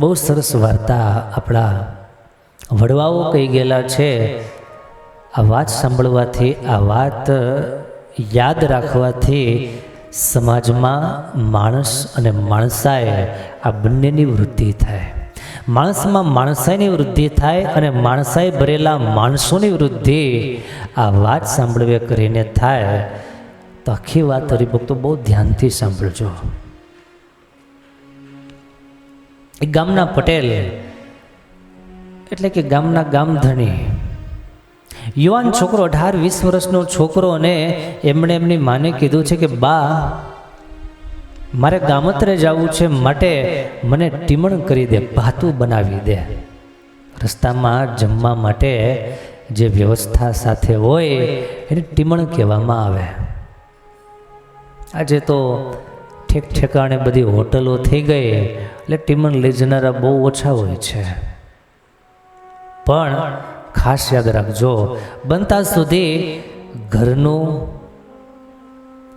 બહુ સરસ વાર્તા આપણા વડવાઓ કહી ગયેલા છે. આ વાત સાંભળવાથી, આ વાત યાદ રાખવાથી સમાજમાં માણસ અને માણસાએ આ બંનેની વૃદ્ધિ થાય. માણસમાં માણસાઈની વૃદ્ધિ થાય અને માણસાઈ ભરેલા માણસોની વૃદ્ધિ આ વાત સાંભળવે કરીને થાય. તો આખી વાત હરિભક્તો બહુ ધ્યાનથી સાંભળજો. એ ગામના પટેલ. એટલે કે ગામના ગામધણી. યુવાન છોકરો અઢાર વીસ વર્ષનો છોકરો અને એમણે એમની માને કીધું છે કે બા મારે ગામત્રે જવું છે માટે મને ટીમણ કરી દે ભાતું બનાવી દે. રસ્તામાં જમવા માટે જે વ્યવસ્થા સાથે હોય એને ટીમણ કહેવામાં આવે. આજે તો ઠેક ઠેકાણે બધી હોટલો થઈ ગઈ એટલે ટીમણ લઈ જનારા બહુ ઓછા હોય છે. પણ ખાસ યાદ રાખજો, બનતા સુધી ઘરનું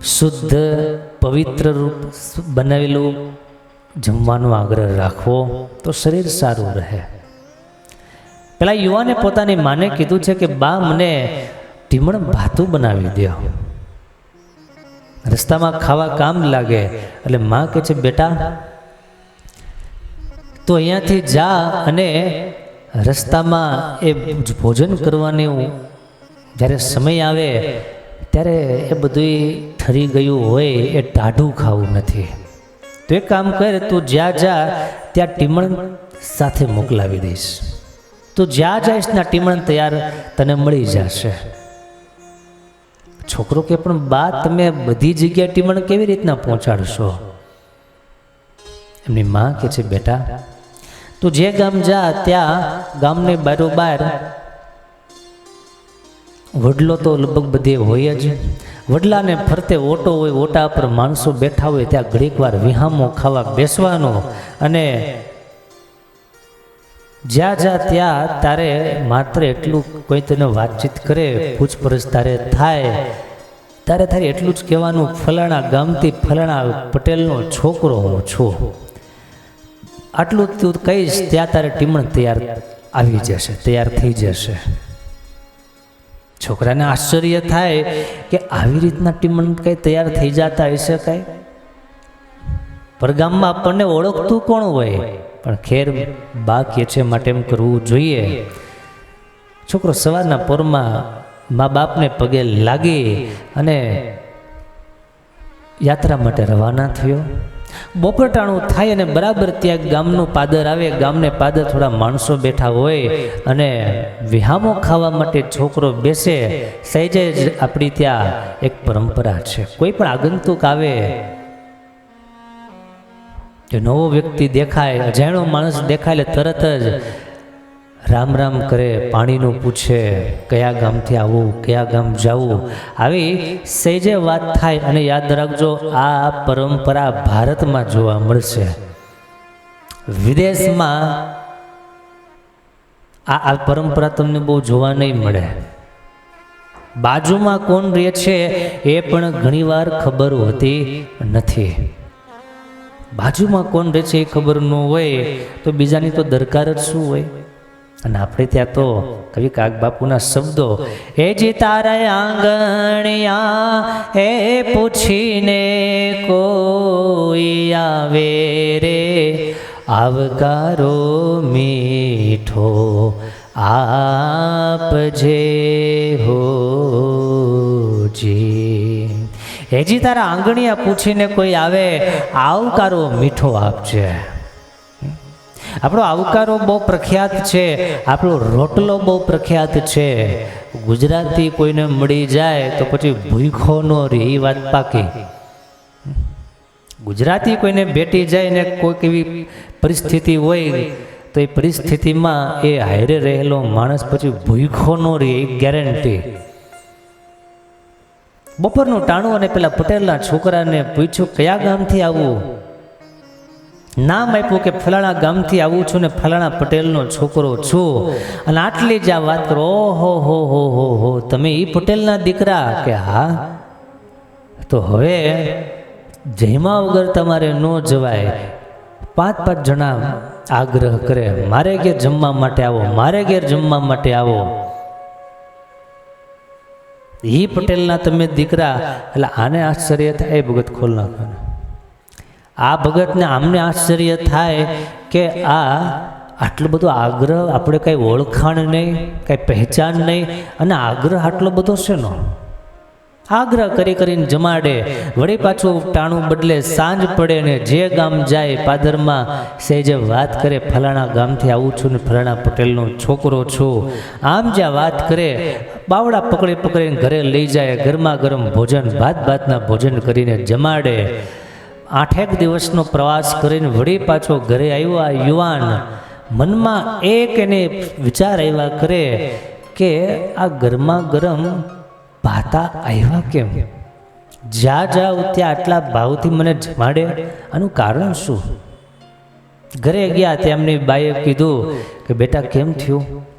શુદ્ધ, પવિત્ર રૂપ બનાવેલું જમવાનો આગ્રહ રાખવો તો શરીર સારું રહે. પેલા યુવાને પોતાની માને કીધું છે કે, બા, મને ટીમણ ભાતું બનાવી દો રસ્તામાં ખાવા કામ લાગે. એટલે માં કહે છે, બેટા, તો અહીંયાથી જા અને રસ્તામાં એ ભોજન કરવાની જ્યારે સમય આવે, ત્યારે એ બધું ઠરી ગયું હોય એ ટાઢું ખાવું નથી. તો એક કામ કર, તું જ્યાં જા, ત્યાં ટીમણ સાથે મોકલાવી દઈશ. તું જ્યાં જઈશ, ત્યાં ટીમણ તૈયાર તને મળી જશે. છોકરો કે, પણ બા, તમે બધી જગ્યાએ ટીમણ કેવી રીતના પહોંચાડશો? એમની માં કે છે, બેટા, તું જે ગામ જા, ત્યાં ગામને બારોબાર વડલો તો લગભગ બધે હોય જ. વડલાને ફરતે ઓટો હોય, ઓટા પર માણસો બેઠા હોય, ત્યાં ઘડીક વાર વિહામો ખાવા બેસવાનો અને જ્યાં જ્યાં ત્યાં તારે માત્ર એટલું કોઈ તને વાતચીત કરે, પૂછપરછ તારે થાય. તારે તારે એટલું જ કહેવાનું, ફલાણા ગામથી ફલાણા પટેલનો છોકરો હું છું. આટલું તું કહીશ, ત્યાં તારે ટીમણ તૈયાર આવી જશે, તૈયાર થઈ જશે. છોકરાને આશ્ચર્ય થાય કે આવી રીતના ટીમણ કંઈ તૈયાર થઈ જતા હશે કાંઈ? પર ગામમાં આપણને ઓળખતું કોણ હોય? પણ ખેર બા કે છે માટે એમ કરવું જોઈએ. છોકરો સવારના પોરમાં મા બાપને પગે લાગી અને યાત્રા માટે રવાના થયો. બપોરટાણું થાય અને બરાબર ત્યાં ગામનું પાદર આવે. ગામને પાદર થોડા માણસો બેઠા હોય અને વિહામો ખાવા માટે છોકરો બેસે. સહેજે જ આપણી ત્યાં એક પરંપરા છે. કોઈ પણ આગંતુક આવે કે નવો વ્યક્તિ દેખાય અજાણો માણસ દેખાય એટલે તરત જ રામ રામ કરે, પાણીનું પૂછે, કયા ગામથી આવું, કયા ગામ જવું. આવી સહેજે વાત થાય અને યાદ રાખજો, આ પરંપરા ભારતમાં જોવા મળશે. વિદેશમાં આ આ પરંપરા તમને બહુ જોવા નહીં મળે. બાજુમાં કોણ રહે છે એ પણ ઘણીવાર ખબર હોતી નથી. બાજુમાં કોણ રહે છે એ ખબર ન હોય, તો બીજાની તો દરકાર જ શું હોય? અને આપણે ત્યાં તો કવિ કાગ બાપુના શબ્દો એ જે તારા આંગણિયા એ પૂછીને કોઈ આવે રે? આવકારો મીઠો આપજે હોજી હેજી તારા આંગણીયા પૂછીને કોઈ આવે, આવકારો મીઠો આપજે. આપણો આવકારો બહુ પ્રખ્યાત છે, આપણો રોટલો બહુ પ્રખ્યાત છે. ગુજરાતી કોઈને મળી જાય તો પછી ભૂખો નો રે, એ વાત પાકી. ગુજરાતી કોઈને બેટી જાય ને કોઈક એવી પરિસ્થિતિ હોય તો એ પરિસ્થિતિમાં એ હારે રહેલો માણસ પછી ભૂખો નો રે, એ ગેરંટી બપોરનું ટાણું અને પેલા પટેલના છોકરાને પૂછ્યું, કયા ગામથી આવું? નામ આપ્યું કે ફલાણા ગામથી આવું છું ને ફલાણા પટેલનો છોકરો છું. અને આટલી જ આ વાત કરો. ઓહો, હો હો હો હો, તમે એ પટેલના દીકરા? કે હા. તો હવે જયમા વગર તમારે ન જવાય, પાંચ પાંચ જણા આગ્રહ કરે, મારે ઘેર જમવા માટે આવો, મારે ઘેર જમવા માટે આવો. એ પટેલના તમે દીકરા, એટલે આને આશ્ચર્ય થાય એ ભગત ખોલ નાખવાના. આ ભગતને આમને આશ્ચર્ય થાય કે આ આટલો બધો આગ્રહ આપણે કાંઈ ઓળખાણ નહીં, કાંઈ પહેચાન નહીં, અને આગ્રહ આટલો બધો છે નો આગ્રહ કરી કરીને જમાડે, વળી પાછું ટાણું બદલે સાંજ પડે ને જે ગામ જાય પાદરમાં સહેજે વાત કરે, ફલાણા ગામથી આવું છું ને ફલાણા પટેલનો છોકરો છું, આમ જ્યાં વાત કરે બાવડા પકડી પકડીને ઘરે લઈ જાય, ગરમા ગરમ ભોજન, ભાત ભાતના ભોજન કરીને જમાડે. આઠેક દિવસનો પ્રવાસ કરીને વળી પાછો ઘરે આવ્યો આ યુવાન. મનમાં એક એને વિચાર આવ્યા કરે કે આ ગરમા ગરમ ભાતા આવ્યા કેમ? જ્યાં જાઉં ત્યાં આટલા ભાવથી મને જમાડે. આનું કારણ શું? ઘરે ગયા, તેમની બાઈએ કીધું કે બેટા, કેમ થયું?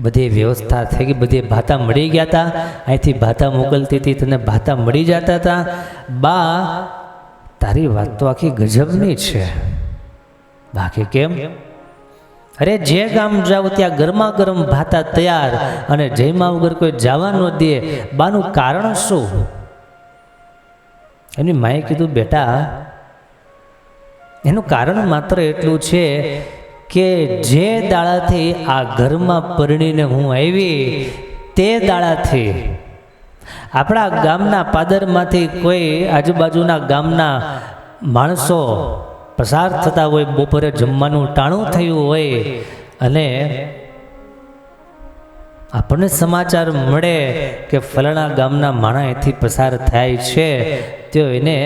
બધી વ્યવસ્થા થઈ ગઈ, બધી ભાતા મળી ગયા હતા અહીંથી ભાતા મોકલતી હતી, તને ભાતા મળી જતા હતા બા, તારી વાત તો આખી ગજબની છે. બાકી કેમ? અરે જે ગામ જાવ ત્યાં ગરમા ગરમ ભાતા તૈયાર અને જયમાં વગર કોઈ જવા ન દે. બાનું કારણ શું? એની માએ કીધું, બેટા, એનું કારણ માત્ર એટલું છે કે જે દાડાથી આ ઘરમાં પરણીને હું આવી, તે દાડાથી. આપણા ગામના પાદરમાંથી કોઈ આજુબાજુના ગામના માણસો પસાર થતા હોય, બપોરે જમવાનું ટાણું થયું હોય અને આપણને સમાચાર મળે કે ફલાણા ગામના માણા એથી પસાર થાય છે, તો એને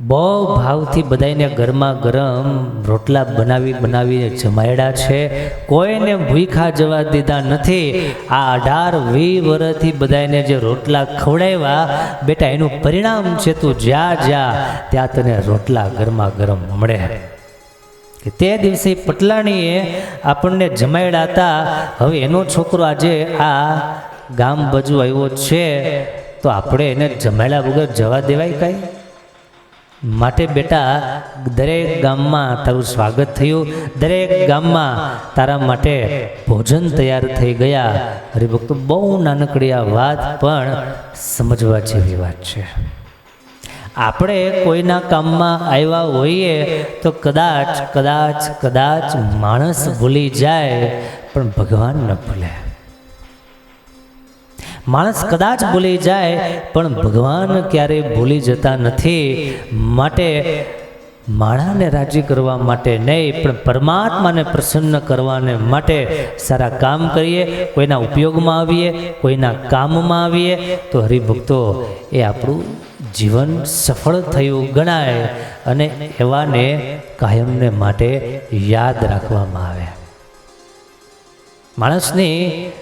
બહુ ભાવથી બધાને ગરમા ગરમ રોટલા બનાવી બનાવીને જમાયડા છે. કોઈને ભૂખા જવા દીધા નથી. આ અઢાર વી વર્ષથી બધાને જે રોટલા ખવડાવ્યા, બેટા, એનું પરિણામ છે તું જ્યાં જ્યાં ત્યાં તને રોટલા ગરમા ગરમ મળે. તે દિવસે પટલાણીએ આપણને જમાયડા હતા. હવે એનો છોકરો આજે આ ગામ બાજુ આવ્યો છે. તો આપણે એને જમાયડા વગર જવા દેવાય કાંઈ? માટે બેટા, દરેક ગામમાં તારું સ્વાગત થયું. દરેક ગામમાં તારા માટે ભોજન તૈયાર થઈ ગયા. હરિભક્તો, બહુ નાનકડી આ વાત પણ સમજવા જેવી વાત છે. આપણે કોઈના કામમાં આવ્યા હોઈએ તો કદાચ કદાચ કદાચ માણસ ભૂલી જાય, પણ ભગવાન ન ભૂલે. માણસ કદાચ ભૂલી જાય, પણ ભગવાન ક્યારેય ભૂલી જતા નથી. માટે માણાને રાજી કરવા માટે નહીં, પણ પરમાત્માને પ્રસન્ન કરવાને માટે સારા કામ કરીએ, કોઈના ઉપયોગમાં આવીએ, કોઈના કામમાં આવીએ, તો હરિભક્તો, એ આપણું જીવન સફળ થયું ગણાય, અને એવાને કાયમને માટે યાદ રાખવામાં આવે. માણસની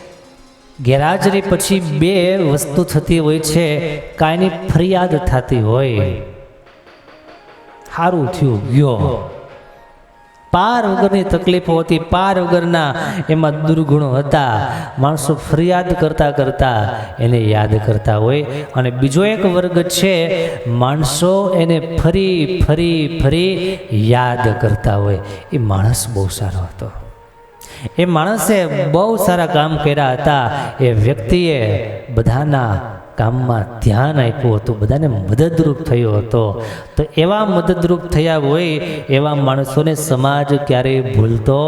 ગેરહાજરી પછી બે વસ્તુ થતી હોય છે કાંઈની ફરિયાદ થતી હોય. સારું થયું, ગયો. પાર વગરની તકલીફો હતી, પાર વગરના એમાં દુર્ગુણો હતા. માણસો ફરિયાદ કરતા કરતા એને યાદ કરતા હોય. અને બીજો એક વર્ગ છે, માણસો એને ફરી ફરી ફરી યાદ કરતા હોય. એ માણસ બહુ સારો હતો. એ માણસે બહુ સારા કામ કર્યા હતા. એ વ્યક્તિએ બધાના કામમાં ધ્યાન આપ્યું હતું. બધાને મદદરૂપ થયો હતો. તો એવા મદદરૂપ થયા હોય એવા માણસોને સમાજ ક્યારેય ભૂલતો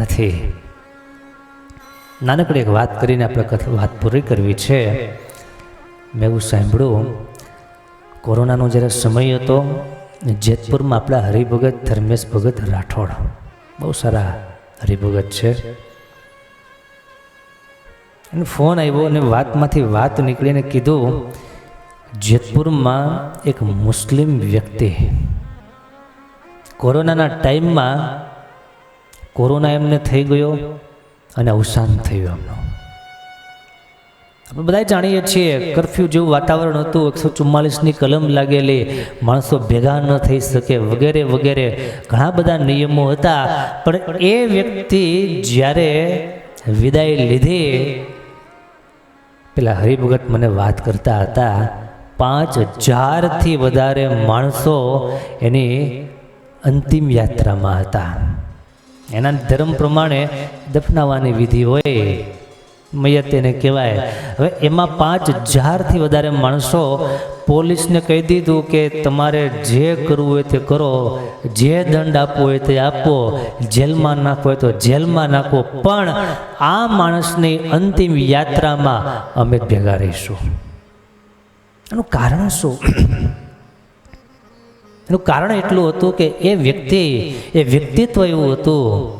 નથી. નાનકડી એક વાત કરીને આપણે વાત પૂરી કરવી છે. મેં એવું સાંભળ્યું, કોરોનાનો જ્યારે સમય હતો, જેતપુરમાં આપણા હરિભગત ધર્મેશ ભગત રાઠોડ, બહુ સારા હરિભગત છે. એને ફોન આવ્યો અને વાતમાંથી વાત નીકળીને કીધું, જેતપુરમાં એક મુસ્લિમ વ્યક્તિ કોરોનાના ટાઈમમાં કોરોના એમને થઈ ગયો અને અવસાન થયું એમનું. આપણે બધા જાણીએ છીએ કરફ્યુ જેવું વાતાવરણ હતું, એકસો ચુમ્માલીસની કલમ લાગેલી, માણસો ભેગા ન થઈ શકે, વગેરે વગેરે. ઘણા બધા નિયમો હતા, પણ એ વ્યક્તિ જ્યારે વિદાય લીધી, પેલા હરિભગત મને વાત કરતા હતા, પાંચ હજારથી વધારે માણસો એની અંતિમ યાત્રામાં હતા. એના ધર્મ પ્રમાણે દફનાવવાની વિધિ હોય મૈયત તેને કહેવાય. હવે એમાં પાંચ હજારથી વધારે માણસો પોલીસને કહી દીધું કે તમારે જે કરવું હોય તે કરો, જે દંડ આપવો હોય તે આપો, જેલમાં નાખવો હોય તો જેલમાં નાખો. પણ આ માણસની અંતિમ યાત્રામાં અમે ભેગા રહીશું. એનું કારણ શું? એનું કારણ એટલું હતું કે એ વ્યક્તિ, એ વ્યક્તિત્વ એવું હતું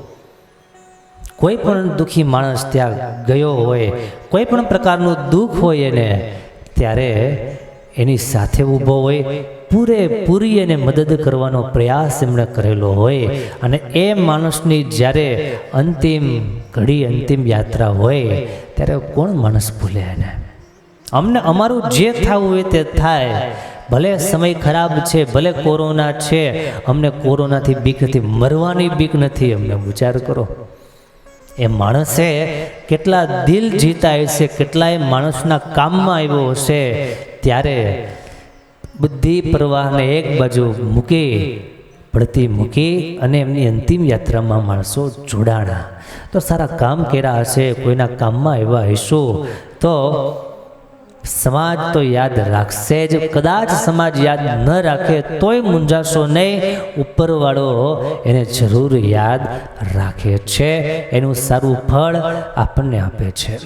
કોઈ પણ દુઃખી માણસ ત્યાં ગયો હોય, કોઈ પણ પ્રકારનું દુઃખ હોય એને, ત્યારે એની સાથે ઊભો હોય, પૂરેપૂરી એને મદદ કરવાનો પ્રયાસ એમણે કરેલો હોય. અને એ માણસની જ્યારે અંતિમ ઘડી, અંતિમ યાત્રા હોય, ત્યારે કોણ માણસ ભૂલે એને? અમને અમારું જે થવું હોય તે થાય. ભલે સમય ખરાબ છે, ભલે કોરોના છે, અમને કોરોનાથી બીક નથી, મરવાની બીક નથી, અમને વિચાર કરો. એ માણસે કેટલા દિલ જીતા હશે કેટલાય માણસના કામમાં આવ્યો હશે, ત્યારે બુદ્ધિ પ્રવાહને એક બાજુ મૂકી, પડતી મૂકી અને એમની અંતિમ યાત્રામાં માણસો જોડાણા. તો સારા કામ કર્યા હશે, કોઈના કામમાં આવ્યા હશો, તો સમાજ તો યાદ રાખશે જ. કદાચ સમાજ યાદ ન રાખે તોય મૂંઝાશો નહીં. ઉપરવાળો એને જરૂર યાદ રાખે છે. એનું સારું ફળ આપણને આપે છે.